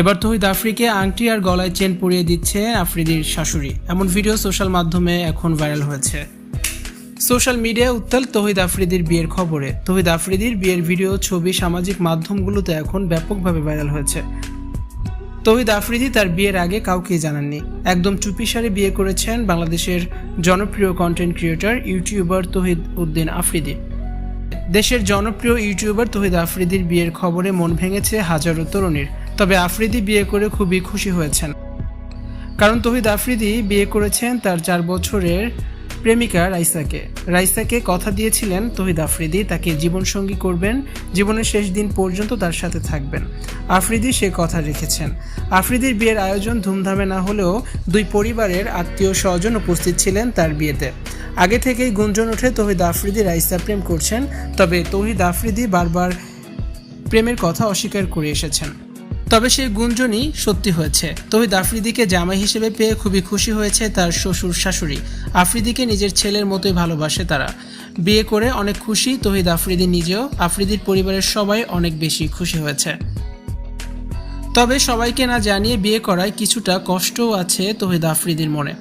এবার তহিদ আফ্রিকে আংটি আর গলায় চেন পরিয়ে দিচ্ছে আফ্রিদির শাশুড়ি। এমন ভিডিও সোশ্যাল মাধ্যমে এখন ভাইরাল হয়েছে। সোশ্যাল মিডিয়ায় উত্তাল তহিদ আফ্রিদির বিয়ের খবরে। তহিদ আফ্রিদির বিয়ের ভিডিও, ছবি, সামাজিক মাধ্যমগুলোতে এখন ব্যাপকভাবে ভাইরাল হয়েছে। তহিদ আফ্রিদি তার বিয়ের আগে কাউকে জানাননি। একদম চুপিসারে বিয়ে করেছেন বাংলাদেশের জনপ্রিয় content creator YouTuber Tahid Uddin Afridi. দেশের জনপ্রিয় ইউটিউবার তহিদ আফ্রিদির বিয়ের খবরে মন ভেঙেছে হাজারো তরুণীর। তবে আফ্রিদি বিয়ে করে খুবই খুশি হয়েছেন। কারণ তহিদ আফ্রিদি বিয়ে করেছেন তার চার বছরের প্রেমিকা রাইসাকে। রাইসাকে কথা দিয়েছিলেন, তহিদ আফ্রিদি, তাকে জীবনসঙ্গী করবেন, জীবনের শেষ দিন পর্যন্ত তার সাথে থাকবেন। আফ্রিদি সে কথা রেখেছেন। আফ্রিদির বিয়ের আয়োজন ধুমধামে না হলেও দুই পরিবারের আত্মীয় স্বজন উপস্থিত ছিলেন তার বিয়েতে। আগে থেকেই গুঞ্জন ওঠে তহিদ আফ্রিদি রাইসা প্রেম করছেন, তবে তহিদ আফ্রিদি বারবার প্রেমের কথা অস্বীকার করে এসেছেন। তবে সেই গুঞ্জনই সত্যি হয়েছে। তহিদ আফ্রিদিকে জামাই হিসেবে পেয়ে খুবই খুশি হয়েছে তার শ্বশুর শাশুড়ি। আফ্রিদিকে নিজের ছেলের মতোই ভালোবাসে তারা। বিয়ে করে অনেক খুশি, তহিদ আফ্রিদি নিজেও। আফ্রিদির পরিবারের সবাই অনেক বেশি খুশি হয়েছে। তবে সবাইকে না জানিয়ে বিয়ে করায় কিছুটা কষ্টও আছে তহিদ আফ্রিদির মনে।